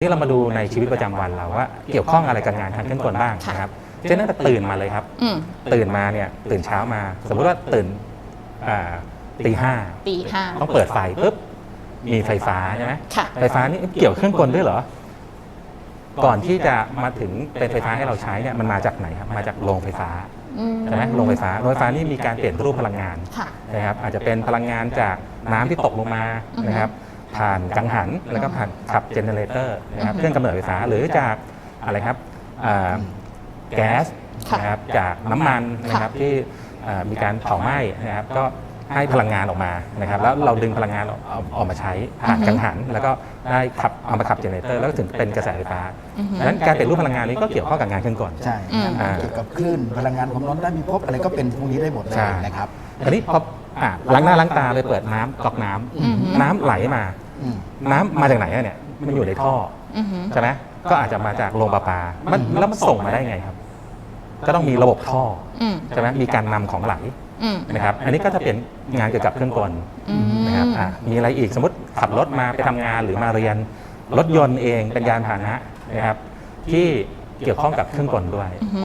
นี่เรามาดูในชีวิตประจำวันเราว่าเกี่ยวข้องอะไรกับงานทางเครื่องกลบ้างค่ะนะครับเช่นตั้งแต่ตื่นมาเลยครับ อืมตื่นมาเนี่ยตื่นเช้ามา สมมุติว่าตื่นอ่าตีห้าตีห้าต้องเปิดไฟปุ๊บมีไฟฟ้าใช่ไหมค่ะ ไฟฟ้านี่เกี่ยวเครื่องกลด้วยเหรอ ก่อนที่จะมาถึงเป็นไฟฟ้าให้เราใช้เนี่ยมันมาจากไหนครับมาจากโรงไฟฟ้าอืมใช่ไหมโรงไฟฟ้าโรงไฟฟ้านี่มีการเปลี่ยนรูปพลังงาน ค่ะ นะครับอาจจะเป็นพลังงานจากน้ำที่ตกลงมาอือฮึนะครับ ผ่านกังหันแล้วก็ผ่านขับเจเนเรเตอร์นะครับอือฮึเครื่องกำเนิดไฟฟ้าหรือจากอะไรครับอ่าแก๊สค่ะนะครับจากน้ำมันนะครับที่อ่ามีการเผาไหม้นะครับก็ให้พลังงานออกมานะครับแล้วเราดึงพลังงานออกเอาออกมาใช้ผ่านกังหัน แล้วก็ได้ขับเอามาขับเจเนเรเตอร์แล้วก็ถึงเป็นกระแสไฟฟ้าอือฮึดังนั้นการเปลี่ยนรูปพลังงานนี้ก็เกี่ยวข้องกับงานเครื่องกลใช่อืมเกี่ยวกับคลื่นพลังงานความร้อนได้มีภพอะไรก็เป็นพวกนี้ได้หมดเลยใช่นะครับทีนี้พอ อะล้างหน้าล้างตาไปเปิดน้ำก๊อกน้ำอือฮึน้ำไหลมา อืม น้ำมาจากไหนอะเนี่ยมันอยู่ในท่ออือหือใช่ไหมก็อาจจะมาจากโรงประปามันแล้วมันส่งมาได้ไงครับ ก็ต้องมีระบบท่ออืมใช่ไหมมีการนำของไหลอืมนะครับ อันนี้ก็จะเป็นงานเกี่ยวกับเครื่องกลอืมนะครับอะมีอะไรอีกสมมติขับรถมาไปทำงานหรือมาเรียนรถยนต์เองเป็นยานพาหนะนะครับ ที่เกี่ยวข้องกับเครื่องกลด้วยอือหือ